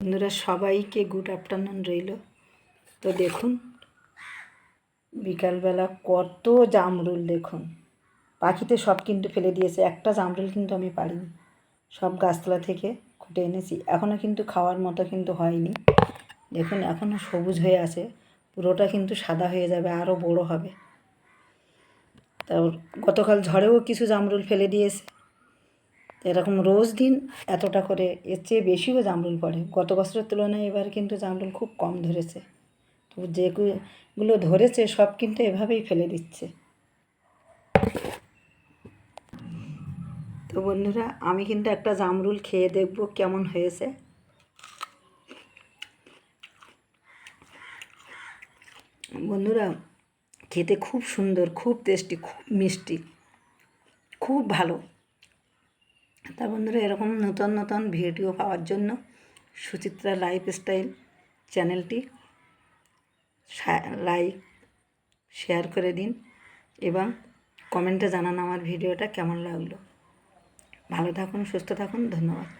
বন্ধুরা, সবাইকে good afternoon রইল। তো দেখুন, বিকালবেলা কত জামরুল দেখুন। পাখিতে সব কিন্তু ফেলে দিয়েছে, একটা জামরুল কিন্তু আমি পারিনি। সব গাছতলা থেকে খুঁটে এনেছি এখনও কিন্তু খাওয়ার মতো কিন্তু হয়নি। দেখুন এখনও সবুজ হয়ে আছে, পুরোটা কিন্তু সাদা হয়ে যাবে আরও বড় হবে। তারপর গতকাল ঝড়েও কিছু জামরুল ফেলে দিয়েছে। এরকম রোজ দিন এতটা করে এর চেয়ে বেশিও জামরুল পড়ে। গত বছরের তুলনায় এবার কিন্তু জামরুল খুব কম ধরেছে। তো যেগুলো ধরেছে সব কিন্তু এভাবেই ফেলে দিচ্ছে। তো বন্ধুরা, আমি কিন্তু একটা জামরুল খেয়ে দেখব কেমন হয়েছে। বন্ধুরা, খেতে খুব সুন্দর, খুব টেস্টি, খুব মিষ্টি, খুব ভালো। তা বন্ধুরা, এরকম নতুন নতুন ভিডিও পাওয়ার জন্য সুচিত্রা লাইফস্টাইল চ্যানেলটি লাইক, শেয়ার করে দিন এবং কমেন্টে জানান আমার ভিডিওটা কেমন লাগল। ভালো থাকুন, সুস্থ থাকুন, ধন্যবাদ।